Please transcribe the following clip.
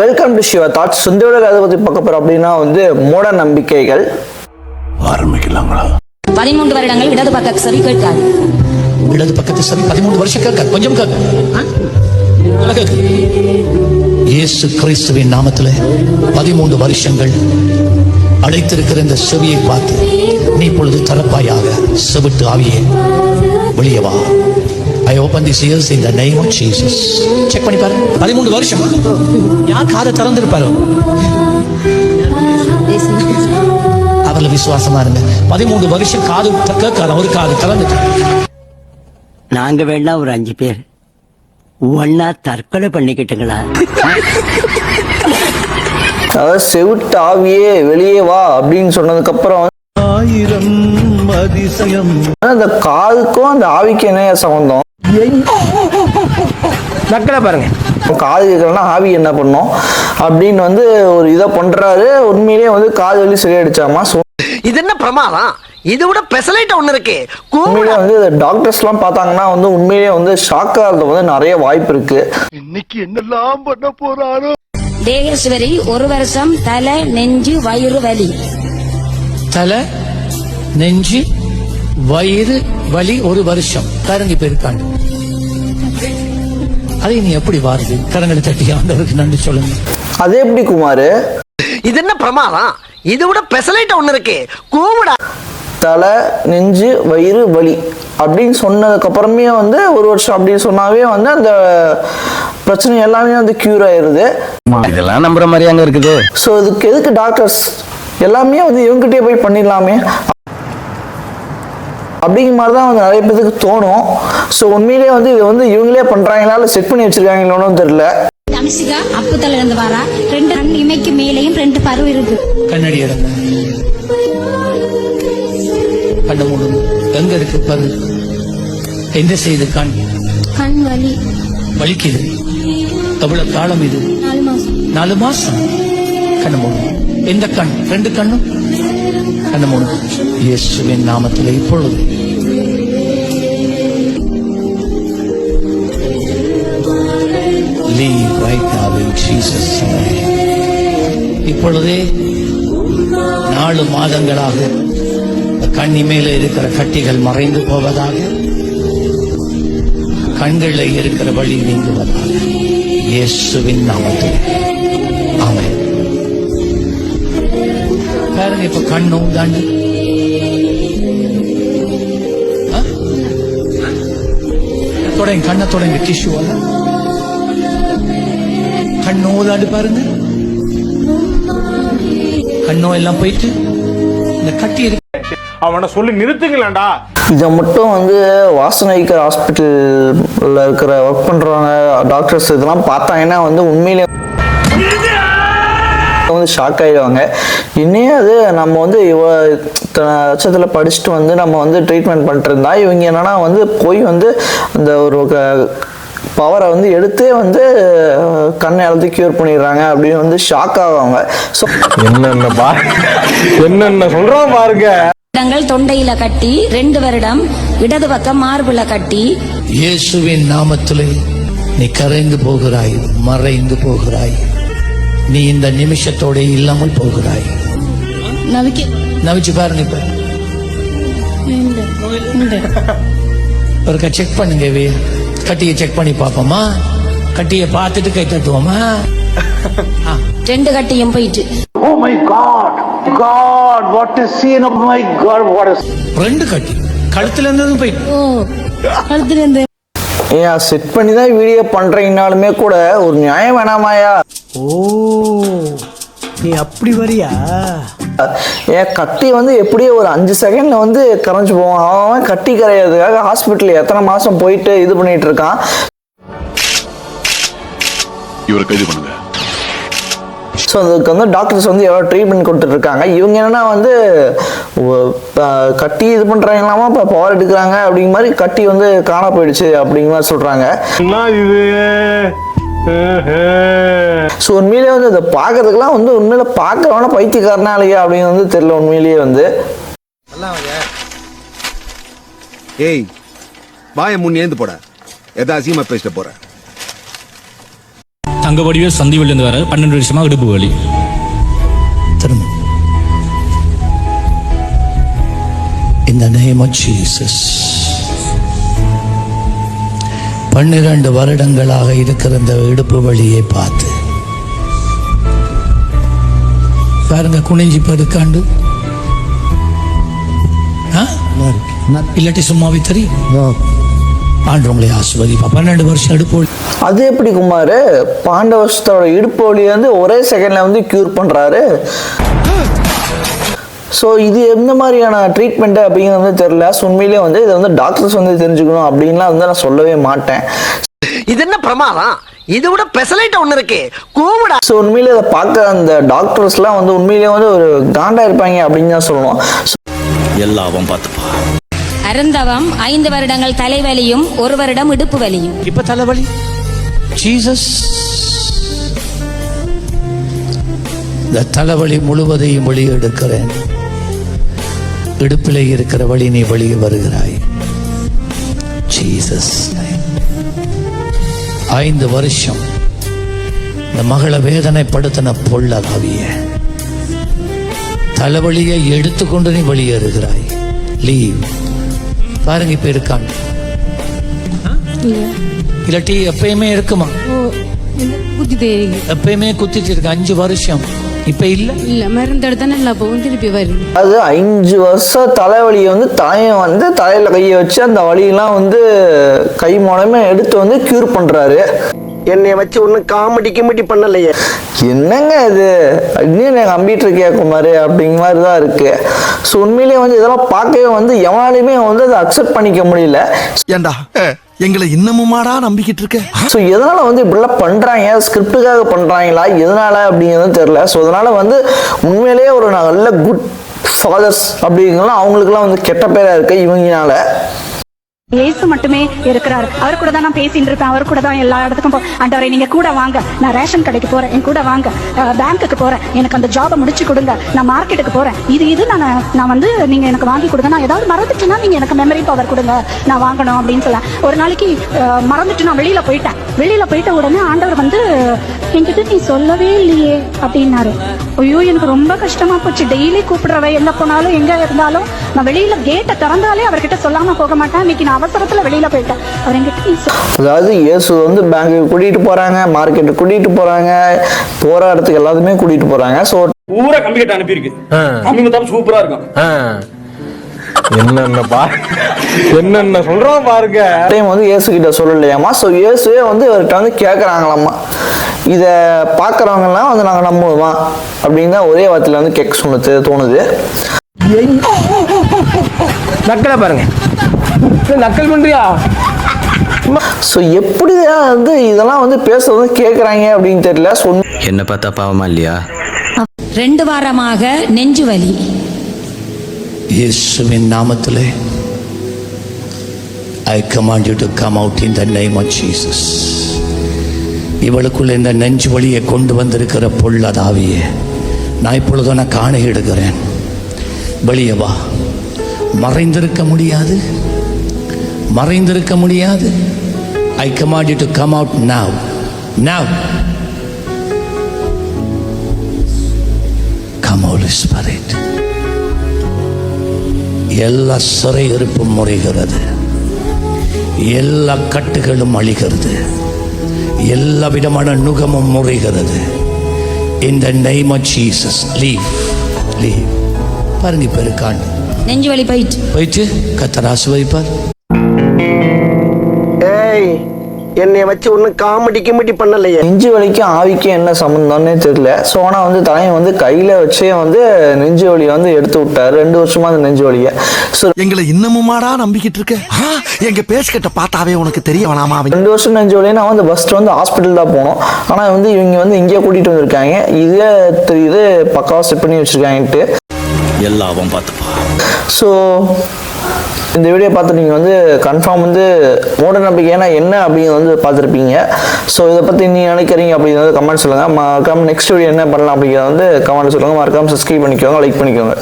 Welcome to Siva thoughts சொந்த அதை பற்றி பார்க்க போகிறோம் அப்படின்னா வந்து மூட நம்பிக்கைகள். ஆரம்பிக்கலாங்களா பதிமூன்று வருடங்கள் இடது பக்க செவி கேட்காது. இடது பக்கத்து சரி பதிமூணு வருஷம் கேட்க கொஞ்சம் கேட்க. ஆ? நல்லா கேட்க. இயேசு கிறிஸ்துவின் நாமத்தில் பதிமூன்று வருஷங்கள் அழைத்திருக்கிற இந்த செவியை பார்த்து நீ இப்பொழுது தரப்பாயாக செவிட்டு ஆவியே வெளியே வா. I open this ears in the name of Jesus check பண்ணி பாருங்க. பதிமூன்று வருஷம். யார் காதை திறந்திருப்பாரு? அவர்ல விசுவாசமா இருங்க. பதிமூன்று வருஷம் காது கேட்காத ஒரு காது திறந்துட்டு. நாங்க வேணா ஒரு அஞ்சு பேர். ஒன்னா தற்கொலை பண்ணிக்கிட்டுங்களா? செவிட்டு ஆவியே வெளியே வா அப்படின்னு சொன்னதுக்கப்புறம் ஆயிரம் அதிசயம் அந்த காதுக்கும் அந்த ஆவிக்கும் என்ன சம்பந்தம்? மக்களை பாருங்க. காது கேட்கலன்னா ஆவி என்ன பண்ணும்? அப்படின்னு வந்து ஒரு இதை பண்றாரு. உண்மையிலேயே வந்து காது வலி சரியாயிடுச்சாமா? இது என்ன பிரமாதம்? இது விட பெசலைட் ஒண்ணு இருக்கு. உண்மையிலேயே வந்து டாக்டர்ஸ்லாம் பார்த்தாங்கன்னா வந்து உண்மையிலேயே வந்து ஷாக் ஆகிறது வந்து நிறைய வாய்ப்பு இருக்கு. தேகேஸ்வரி ஒரு வருஷம் தலை நெஞ்சு வயிறு வலி. தலை? நெஞ்சு வயிறு வலி ஒரு வருஷம். கரண்டி போயிருக்காங்க. அதை நீ எப்படி வாருது? கரங்களை தட்டி ஆண்டவருக்கு நன்றி சொல்லுங்க. அது எப்படி குமார்? இது என்ன பிரமாதம்? இது விட பெசலைட் ஒண்ணு இருக்கு. கூவுடா. தலை நெஞ்சு வயிறு வலி. அப்படின்னு சொன்னதுக்கு அப்புறமே வந்து ஒரு வருஷம் அப்படின்னு சொன்னாவே வந்து அந்த பிரச்சனை எல்லாமே வந்து க்யூர் ஆயிருது. இதெல்லாம் நம்புற மாதிரி அங்க இருக்குது. ஸோ இதுக்கு எதுக்கு டாக்டர்ஸ் எல்லாமே வந்து இவங்ககிட்டயே போய் பண்ணிடலாமே? அப்படிங்கிற மாதிரி தான் வந்து நிறைய பேருக்கு தோணும். ஸோ உண்மையிலேயே வந்து இது வந்து இவங்களே பண்ணுறாங்களா இல்லை செட் பண்ணி வச்சிருக்காங்களோன்னு தெரியல. அம்சிகா அப்புத்தல இருந்து வாரா. ரெண்டு கண் இமைக்கு மேலேயும் ரெண்டு பரு இருக்கு. கண்ணாடி எடுங்க கண்ணு மூடுங்க எங்க இருக்கு பரு? எந்த செய்து கண்? கண் வலி. வலிக்குது. எவ்வளவு காலம் இது. நாலு மாசம். நாலு மாசம். கண்ணு மூடுங்க எந்த கண்? ரெண்டு கண்ணும்? கண்ணு மூடுங்க இயேசுவின் நாமத்தில் இப்பொழுது. லீவ் ரைட் now in இப்பொழுதே நாலு மாதங்களாக கண்ணி மேலே இருக்கிற கட்டிகள் மறைந்து போவதாக கண்களில் இருக்கிற வழி நீங்குவதாக இயேசுவின் நாமத்தில். ஆமென். பாருங்க இப்ப கண்ணும் தாண்டி தொடங்கி கண்ணை தொடங்கி டிஷ்யூ கண்ணோ தாண்டி பாருங்க. கண்ணோ எல்லாம் போயிட்டு இந்த கட்டி இருக்கு. அவனை சொல்லி நிறுத்துங்களேன்டா. இதை மட்டும் வந்து வாசனைக்கர் ஹாஸ்பிட்டலில் இருக்கிற ஒர்க் பண்ணுறவங்க டாக்டர்ஸ் இதெல்லாம் பார்த்தாங்கன்னா வந்து உண்மையிலே வந்து ஷாக் ஆகிடுவாங்க இன்னும் அது நம்ம வந்து இவ இத்தனை லட்சத்தில் படிச்சுட்டு வந்து நம்ம வந்து ட்ரீட்மெண்ட் பண்ணிட்டு இருந்தா இவங்க என்னன்னா வந்து போய் வந்து அந்த ஒரு பவரை வந்து எடுத்தே வந்து கண்ணை எல்லாத்தையும் க்யூர் பண்ணிடுறாங்க அப்படின்னு வந்து ஷாக் ஆவாங்க. ஸோ என்னென்ன பா என்னென்ன சொல்றான் பாருங்க. இடங்கள் தொண்டையில கட்டி ரெண்டு வருடம் இடது பக்கம் மார்புல கட்டி. இயேசுவின் நாமத்திலே நீ கரைந்து போகிறாய் மறைந்து போகிறாய். நீ இந்த நிமிஷத்தோட இல்லாமல் போகிறாய். நவிக்க. நவிச்சு பாருங்க இப்ப. ஒருக்கா செக் பண்ணுங்க. கட்டியை செக் பண்ணி பார்ப்போமா? கட்டியை பார்த்துட்டு கை தட்டுவோமா? ரெண்டு கட்டியும் போயிட்டு. ஓ my God God what is scene of my God what is ரெண்டு கட்டி. கழுத்துல இருந்ததும் போயிட்டு ஓ கழுத்துல இருந்து. ஏன் செட் பண்ணி தான் வீடியோ பண்ணுறீங்கனாலுமே கூட ஒரு நியாயம் வேணாமாயா? ஓ நீ அப்படி வரியா? ஏன் கட்டி வந்து எப்படியும் ஒரு அஞ்சு செகண்ட்ல வந்து கரைஞ்சு போவான். அவன் கட்டி கரையிறதுக்காக ஹாஸ்பிட்டல் எத்தனை மாசம் போயிட்டு இது பண்ணிட்டு இருக்கான்? இவரை கைது பண்ணுங்க. ஸோ அதுக்கு வந்து டாக்டர்ஸ் வந்து எவ்வளோ ட்ரீட்மெண்ட் கொடுத்துட்டு இருக்காங்க. இவங்க என்னன்னா வந்து கட்டி இது பண்றாங்களாமா இப்போ பவர் எடுக்கிறாங்க அப்படிங்கிற மாதிரி கட்டி வந்து காண போயிடுச்சு அப்படிங்கிற மாதிரி சொல்றாங்க. என்ன இது? ஸோ உண்மையிலேயே வந்து அதை பார்க்கறதுக்குலாம் வந்து உண்மையில பார்க்கறவன பைத்தியக்காரனா இல்லையா அப்படின்னு வந்து தெரியல உண்மையிலேயே வந்து. ஏய் வாய முன் ஏந்து போட. எதா அசியமா பேசிட்டு போற? அங்க வடிவே சந்தி இருந்து வர பன்னெண்டு வருஷமா இடுப்பு வலி. திரும்ப. In the name of Jesus. பன்னிரண்டு வருடங்களாக இருக்கிற இந்த இடுப்பு வழியை பார்த்து. பாருங்க குனிஞ்சி படுக்காண்டு? இல்லாட்டி சும்மாவே தெரியும். ஆண்டு உங்களை ஆசுவதிப்பா பன்னெண்டு வருஷம் இடுப்பு வலி. அது எப்படி குமார்? பாண்டவஸ்தோட இடுப்பு வலி வந்து ஒரே செகண்ட்ல வந்து க்யூர் பண்றாரு. ஸோ இது எந்த மாதிரியான ட்ரீட்மெண்ட் அப்படிங்கிறது வந்து தெரியல. So, உண்மையிலேயே வந்து இதை வந்து டாக்டர்ஸ் வந்து தெரிஞ்சுக்கணும் அப்படின்லாம் வந்து நான் சொல்லவே மாட்டேன். இது என்ன பிரமாதம்? இது விட பெசலைட் ஒண்ணு இருக்கு. கூவிடா. ஸோ உண்மையிலே இதை பார்க்க அந்த டாக்டர்ஸ்லாம் வந்து உண்மையிலேயே வந்து ஒரு காண்டா இருப்பாங்க அப்படின்னு தான் சொல்லணும். So, எல்லாம் பார்த்துப்பா. அருந்தவம் ஐந்து வருடங்கள் தலைவலியும் ஒரு வருடம் இடுப்பு வலியும். இப்ப தலைவலி? ஜீசஸ் இந்த தலைவலி முழுவதையும் வெளியே எடுக்கிறேன் இடுப்பிலே இருக்கிற வழி நீ வெளியே வருகிறாய். ஜீசஸ் ஐந்து வருஷம் இந்த மகளை வேதனைப்படுத்தின பொள்ளதாவிய தலைவலியை எடுத்துக்கொண்டு நீ வெளியேறுகிறாய் லீவ் பாருங்க இப்ப இருக்கான் இல்லாட்டி எப்பயுமே இருக்குமா? எப்பயுமே குத்திட்டு இருக்கு. அஞ்சு வருஷம். இப்ப இல்ல? இல்ல மருந்து எடுத்தா நல்லா போகும் திருப்பி வருது அது அஞ்சு வருஷம் தலைவலியை வந்து தலையன் வந்து தலையில கையை வச்சு அந்த வலியெல்லாம் வந்து கை மூலமே எடுத்து வந்து க்யூர் பண்றாரு. என்னைய வச்சு ஒன்னும் காமெடி கிமெடி பண்ணலையே. என்னங்க இது? இன்னும் நான் நம்பிட்டு இருக்கேன் குமார் அப்படிங்கிற மாதிரி தான் இருக்கு. ஸோ உண்மையிலேயே வந்து இதெல்லாம் பார்க்கவே வந்து எவனாலையுமே வந்து அதை அக்செப்ட் பண்ணிக்க முடியல. ஏண்டா? எங்களை இன்னமுமாடா நம்பிக்கிட்டு இருக்க? ஸோ எதனால வந்து இப்படிலாம் பண்றாங்க? ஸ்கிரிப்டுக்காக பண்றாங்களா? எதனால அப்படிங்கிறது தெரியல. ஸோ அதனால வந்து உண்மையிலேயே ஒரு நல்ல குட் ஃபாதர்ஸ் அப்படிங்கலாம் அவங்களுக்குலாம் வந்து கெட்ட பேராக இருக்குது இவங்கனால. இயேசு மட்டுமே இருக்கிறார். அவர் கூட தான் நான் பேசிட்டு இருப்பேன். அவர் கூட தான் எல்லா இடத்துக்கும் போ ஆண்டவரே நீங்க கூட வாங்க. நான் ரேஷன் கடைக்கு போறேன். என் கூட வாங்க. பேங்க்குக்கு போறேன். எனக்கு அந்த ஜாபை முடிச்சு கொடுங்க. நான் மார்க்கெட்டுக்கு போறேன். இது இது நான் நான் வந்து நீங்க எனக்கு வாங்கி கொடுங்க. நான் ஏதாவது மறந்துட்டுனா நீங்க எனக்கு மெமரி பவர் கொடுங்க. நான் வாங்கணும் அப்படின்னு சொல்ல. ஒரு நாளைக்கு மறந்துட்டு நான் வெளியில போயிட்டேன். வெளியில போயிட்ட உடனே ஆண்டவர் வந்து என்கிட்ட நீ சொல்லவே இல்லையே அப்படின்னாரு. ஐயோ எனக்கு ரொம்ப கஷ்டமா போச்சு. டெய்லி கூப்பிடுறவ எங்க போனாலும் எங்க இருந்தாலும் நான் வெளியில கேட்டை திறந்தாலே அவர்கிட்ட சொல்லாம போக மாட்டேன். இன்னைக்கு நான் அவசரத்துல வெளியில போயிட்டேன். அதாவது இயேசு வந்து பேங்க்குக்கு கூட்டிட்டு போறாங்க மார்க்கெட்டுக்கு கூட்டிட்டு போறாங்க போற இடத்துக்கு எல்லாத்துமே கூட்டிட்டு போறாங்க. ஸோ பூரா கம்பி கட்ட அனுப்பியிருக்கு. கம்பி மொத்தம் சூப்பரா இருக்கும். என்னென்ன பா என்னென்ன சொல்றோம் பாருங்க. டைம் வந்து இயேசு கிட்ட சொல்லலையாமா ஸோ இயேசுவே வந்து இவர்கிட்ட வந்து கேட்குறாங்களாம்மா இதை பார்க்குறவங்கலாம் வந்து நாங்கள் நம்புவோமா? அப்படின்னு தான் ஒரே வார்த்தையில் வந்து கேட்க சொன்னது தோணுது. நக்கலை பாருங்க. நக்கல் பண்றியா? ஸோ எப்படி தான் வந்து இதெல்லாம் வந்து பேச வந்து கேட்குறாங்க அப்படின்னு தெரியல. ஸோ என்ன பார்த்தா பாவமா இல்லையா? ரெண்டு வாரமாக நெஞ்சு வலி. இயேசுவின் நாமத்திலே ஐ command you to come out in the name of Jesus. இவளுக்குள்ள இந்த நெஞ்சு வழியை கொண்டு வந்திருக்கிற பொள்ளதாவியே நான் இப்பொழுது நான் காணையிடுகிறேன் வெளியே வா. மறைந்திருக்க முடியாது. மறைந்திருக்க முடியாது. ஐ command you to come out now. Now. Come Holy Spirit. எல்லா சிறையிருப்பும் முறைகிறது. எல்லா கட்டுகளும் அழிகிறது. எல்லா விதமான நுகமும் முறைகிறது. இந்த name of Jesus leave leave பாருங்க இப்ப நெஞ்சு வலி போயிட்டு. போயிட்டு கத்தராசு வைப்பார் ஏய் என்னைய வச்சு ஒன்னும் காமெடி கிமெடி பண்ணலையே. நெஞ்சு வலிக்கும் ஆவிக்கும் என்ன சம்மந்தம்னே தெரியல. ஸோ ஆனால் வந்து தலையை வந்து கையில் வச்சே வந்து நெஞ்சு வலியை வந்து எடுத்து விட்டாரு. ரெண்டு வருஷமா அந்த நெஞ்சு வலியை. ஸோ எங்களை இன்னமுமாடா நம்பிக்கிட்டு இருக்க? எங்க பேஸ்கட்ட பார்த்தாவே உனக்கு தெரிய வேணாமா அவன்? ரெண்டு வருஷம் நெஞ்சு வலியை நான் வந்து ஃபஸ்ட்டு வந்து ஹாஸ்பிட்டல் தான் போனோம். ஆனால் வந்து இவங்க வந்து இங்கேயே கூட்டிகிட்டு வந்திருக்காங்க. இதே தெரியுது பக்காவாக செட் பண்ணி வச்சுருக்காங்கன்ட்டு. எல்லாம் பார்த்துப்பா ஸோ இந்த வீடியோ பார்த்து நீங்கள் வந்து கன்ஃபார்ம் வந்து மூட நம்பிக்கைனா என்ன அப்படின்னு வந்து பார்த்துருப்பீங்க. ஸோ இதை பற்றி நீங்கள் நினைக்கிறீங்க அப்படிங்கிறத கமெண்ட் சொல்லுங்கள் மறக்காம நெக்ஸ்ட் வீடியோ என்ன பண்ணலாம் அப்படிங்கிறத வந்து கமெண்ட் சொல்லுங்கள் மறக்காம சப்ஸ்கிரைப் பண்ணிக்கோங்க லைக் பண்ணிக்கோங்க.